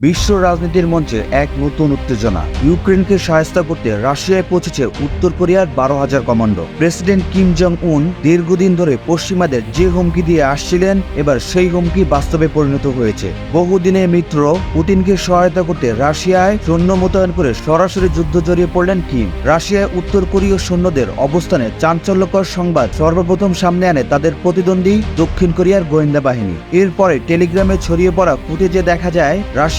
বিশ্ব রাজনীতির মঞ্চে এক নতুন উত্তেজনা। ইউক্রেনকে সহায়তা করতে রাশিয়ায় পৌঁছেছে উত্তর কোরিয়ার বারো হাজার কমান্ডো। প্রেসিডেন্ট কিম জং উন দীর্ঘদিন ধরে পশ্চিমাদের যে হুমকি দিয়ে আসছিলেন, এবার সেই হুমকি বাস্তবে পরিণত হয়েছে। বহুদিনের মিত্র পুতিনকে সহায়তা করতে রাশিয়ায় সৈন্য মোতায়েন করে সরাসরি যুদ্ধ জড়িয়ে পড়লেন কিম। রাশিয়ায় উত্তর কোরীয় সৈন্যদের অবস্থানে চাঞ্চল্যকর সংবাদ সর্বপ্রথম সামনে আনে তাদের প্রতিদ্বন্দ্বী দক্ষিণ কোরিয়ার গোয়েন্দা বাহিনী। এরপরে টেলিগ্রামে ছড়িয়ে পড়া ফুটেজে দেখা যায়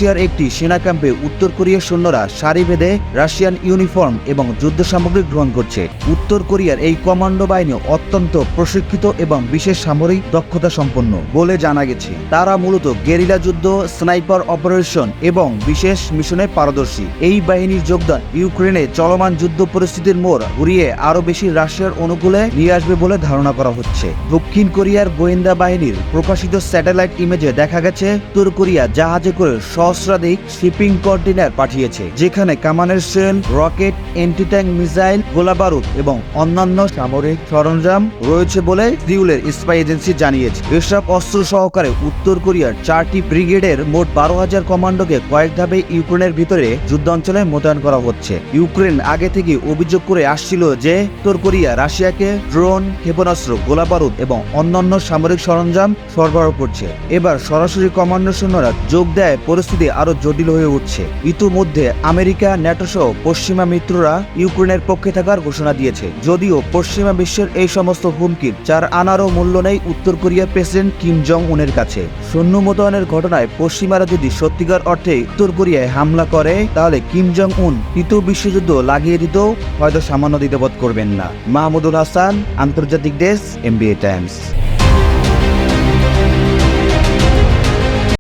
রাশিয়ার একটি সেনা ক্যাম্পে উত্তর কোরিয়ার সৈন্যরা সারি বেঁধে রাশিয়ান ইউনিফর্ম এবং যুদ্ধ সামগ্রী গ্রহণ করছে। উত্তর কোরিয়ার এই কমান্ডো বাহিনী অত্যন্ত প্রশিক্ষিত এবং বিশেষ সামরিক দক্ষতা সম্পন্ন বলে জানা গেছে। তারা মূলত গেরিলা যুদ্ধ, স্নাইপার অপারেশন এবং বিশেষ মিশনে পারদর্শী। এই বাহিনীর যোগদান ইউক্রেনে চলমান যুদ্ধ পরিস্থিতির মোড় ঘুরিয়ে আরও বেশি রাশিয়ার অনুকূলে নিয়ে আসবে বলে ধারণা করা হচ্ছে। দক্ষিণ কোরিয়ার গোয়েন্দা বাহিনীর প্রকাশিত স্যাটেলাইট ইমেজে দেখা গেছে, উত্তর কোরিয়া জাহাজে করে সহস্রাধিক শিপিং কন্টেনার পাঠিয়েছে, যেখানে কামানের shell rocket anti tank missile গোলাবারুদ এবং অন্যান্য সামরিক সরঞ্জাম রয়েছে বলে সিউলের স্পাই এজেন্সি জানিয়েছে। এসব অস্ত্র সহকারে উত্তর কোরিয়ার চারটি ব্রিগেডের মোট বারো হাজার কমান্ডোকে কয়েক ধাপে ইউক্রেনের ভিতরে যুদ্ধাঞ্চলে মোতায়েন করা হচ্ছে। ইউক্রেন আগে থেকে অভিযোগ করে আসছিল যে, উত্তর কোরিয়া রাশিয়াকে ড্রোন, ক্ষেপণাস্ত্র গোলাবারুদ এবং অন্যান্য সামরিক সরঞ্জাম সরবরাহ করছে। এবার সরাসরি কমান্ডো সৈন্যরা যোগ দেয় পরিস্থিতি আরও জটিল হয়ে উঠছে। ইতিমধ্যে আমেরিকা, ন্যাটো সহ পশ্চিমা মিত্ররা ইউক্রেনের পক্ষে থাকার ঘোষণা দিয়েছে। যদিও পশ্চিমা বিশ্বের এই সমস্ত হুমকির চার আনারও মূল্য নেই উত্তর কোরিয়ার প্রেসিডেন্ট কিম জং উনের কাছে। সৈন্য মোতায়েনের ঘটনায় পশ্চিমারা যদি সত্যিকার অর্থে উত্তর কোরিয়ায় হামলা করে, তাহলে কিম জং উন তৃতীয় বিশ্বযুদ্ধ লাগিয়ে দিতেও হয়তো সামান্য দ্বিধাবোধ করবেন না। মাহমুদুল হাসান, আন্তর্জাতিক ডেস্ক, এমবিএ টাইমস।